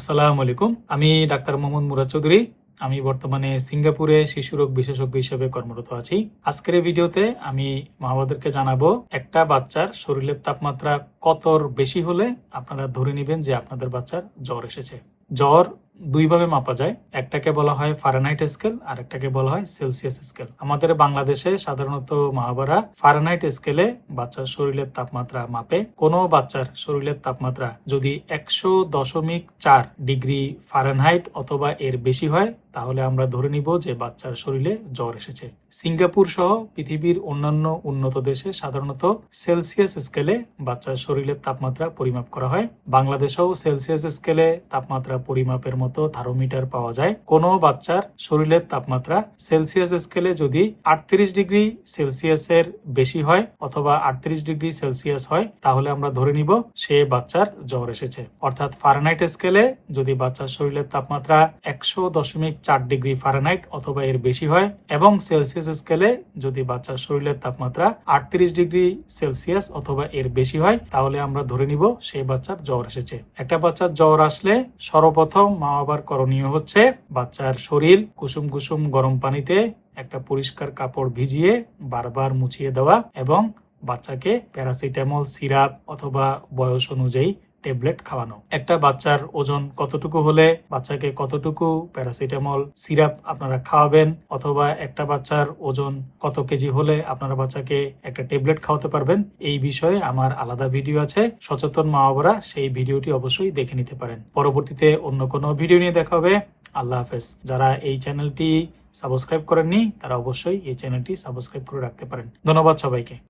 আসসালামু আলাইকুম। আমি ডাক্তার মোহাম্মদ মুরাদ চৌধুরী। আমি বর্তমানে সিঙ্গাপুরে শিশুরোগ বিশেষজ্ঞ হিসেবে কর্মরত আছি। আজকের ভিডিওতে আমি মহাবাদেরকে জানাব, একটা বাচ্চার শরীরের তাপমাত্রা কতর বেশি হলে আপনারা ধরে নেবেন যে আপনাদের বাচ্চার জ্বর এসেছে। জ্বর দুইভাবে মাপা যায়। একটাকে বলা হয় ফারেনহাইট স্কেল আর একটাকে বলা হয় সেলসিয়াস স্কেল আমাদের বাংলাদেশে সাধারণত মাহবারা ফারেনহাইট স্কেলে বাচ্চার শরীরের তাপমাত্রা মাপে। কোনো বাচ্চার শরীরের তাপমাত্রা যদি একশো দশমিক চার ডিগ্রি ফারেনহাইট অথবা এর বেশি হয়, তাহলে আমরা ধরে নিব যে বাচ্চার শরীরে জ্বর এসেছে। সিঙ্গাপুর সহ পৃথিবীর অন্যান্য উন্নত দেশে সাধারণত সেলসিয়াস স্কেলে বাচ্চার শরীরের তাপমাত্রা পরিমাপ করা হয়। বাংলাদেশেও সেলসিয়াস স্কেলে তাপমাত্রা পরিমাপের মতো থার্মোমিটার পাওয়া যায়। কোনো বাচ্চার শরীরের তাপমাত্রা সেলসিয়াস স্কেলে যদি আটত্রিশ ডিগ্রি সেলসিয়াসের বেশি হয় অথবা আটত্রিশ ডিগ্রি সেলসিয়াস হয়, তাহলে আমরা ধরে নিব সে বাচ্চার জ্বর এসেছে। অর্থাৎ ফারেনহাইট স্কেলে যদি বাচ্চার শরীরের তাপমাত্রা একশো দশমিক চার ডিগ্রি ফারেনহাইট অথবা এর বেশি হয় এবং সেলসিয়াস স্কেলে যদি বাচ্চার শরীরের তাপমাত্রা আটত্রিশ ডিগ্রি সেলসিয়াস অথবা এর বেশি হয়, তাহলে আমরা ধরে নিব সেই বাচ্চার জ্বর এসেছে। একটা বাচ্চার জ্বর আসলে সর্বপ্রথম মা বাবার করণীয় হচ্ছে বাচ্চার শরীর কুসুম কুসুম গরম পানিতে একটা পরিষ্কার কাপড় ভিজিয়ে বারবার মুছিয়ে দেওয়া এবং বাচ্চাকে প্যারাসিটামল সিরাপ অথবা বয়স অনুযায়ী ট্যাবলেট খাওয়ানো। একটা বাচ্চার ওজন কতটুকু হলে বাচ্চাকে কতটুকু প্যারাসিটামল সিরাপ আপনারা খাওয়াবেন অথবা একটা বাচ্চার ওজন কত কেজি হলে আপনারা বাচ্চাকে একটা ট্যাবলেট খাওয়াতে পারবেন, এই বিষয়ে আমার আলাদা ভিডিও আছে। সচেতন মা বাবারা সেই ভিডিওটি অবশ্যই দেখে নিতে পারেন। পরবর্তীতে অন্য কোনো ভিডিও নিয়ে দেখা হবে। আল্লাহ হাফেজ। যারা এই চ্যানেলটি সাবস্ক্রাইব করেননি, তারা অবশ্যই এই চ্যানেলটি সাবস্ক্রাইব করে রাখতে পারেন। ধন্যবাদ সবাইকে।